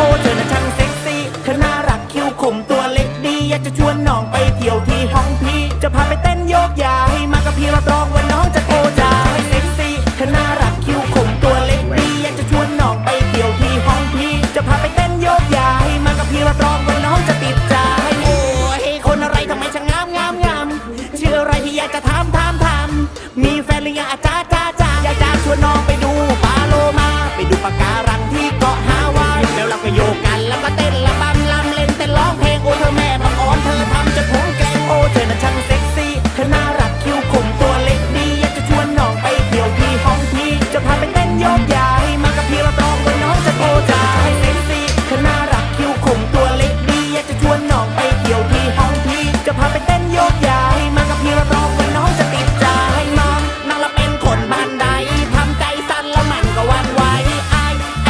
โอ้เธอน่ะช่างเซ็กซี่เธอน่ารักคิ้วขมตัวเล็กดี อยากจะชวนน้องไปเที่ยวที่ห้องพี่ จะพาไปเต้นโยกยาให้มากับพี่รับรองว่าน้องจะโอจาให้เซ็กซี่เธอน่ารักคิ้วขมตัวเล็กดี อยากจะชวนน้องไปเที่ยวที่ห้องพี่ จะพาไปเต้นโยกยาให้มากับพี่รับรองว่าน้องจะติดใจโอ้ยคนอะไรทำไมช่างงามงามงามชื่ออะไรที่อยากจะถามถามถามมีแฟนหรือยังอาจ้าจ้าจ้าอยากจะชวนน้องไปดูปลาโลมาไปดูปลากา